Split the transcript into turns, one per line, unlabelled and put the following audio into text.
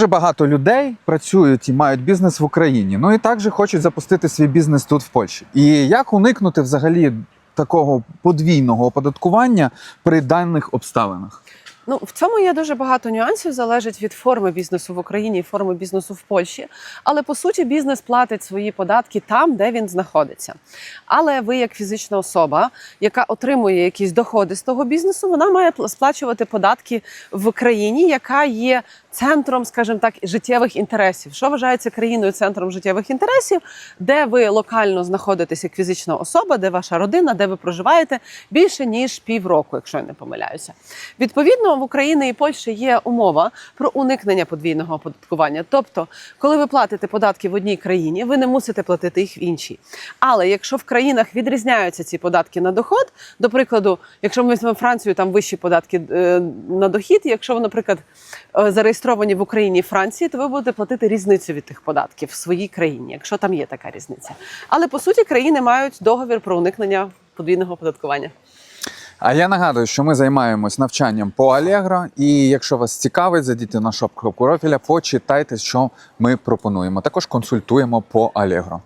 Дуже багато людей працюють і мають бізнес в Україні. Ну і також хочуть запустити свій бізнес тут в Польщі. І як уникнути взагалі такого подвійного оподаткування при даних обставинах?
Ну в цьому є дуже багато нюансів, залежить від форми бізнесу в Україні і форми бізнесу в Польщі. Але по суті, бізнес платить свої податки там, де він знаходиться. Але ви, як фізична особа, яка отримує якісь доходи з того бізнесу, вона має сплачувати податки в країні, яка є центром, скажімо так, життєвих інтересів. Що вважається країною центром життєвих інтересів, де ви локально знаходитесь як фізична особа, де ваша родина, де ви проживаєте більше ніж півроку, якщо я не помиляюся. Відповідно, в Україні і Польщі є умова про уникнення подвійного оподаткування. Тобто, коли ви платите податки в одній країні, ви не мусите платити їх в іншій. Але якщо в країнах відрізняються ці податки на доход, до прикладу, якщо ми візьмемо Францію, там вищі податки е, на дохід. Якщо ви, наприклад, е, зареєстровані в Україні Франції, то ви будете платити різницю від тих податків в своїй країні, якщо там є така різниця. Але по суті країни мають договір про уникнення подвійного оподаткування.
А я нагадую, що ми займаємось навчанням по Allegro, і якщо вас цікавить, зайдіть на шоп профіля, почитайте, що ми пропонуємо. Також консультуємо по Allegro.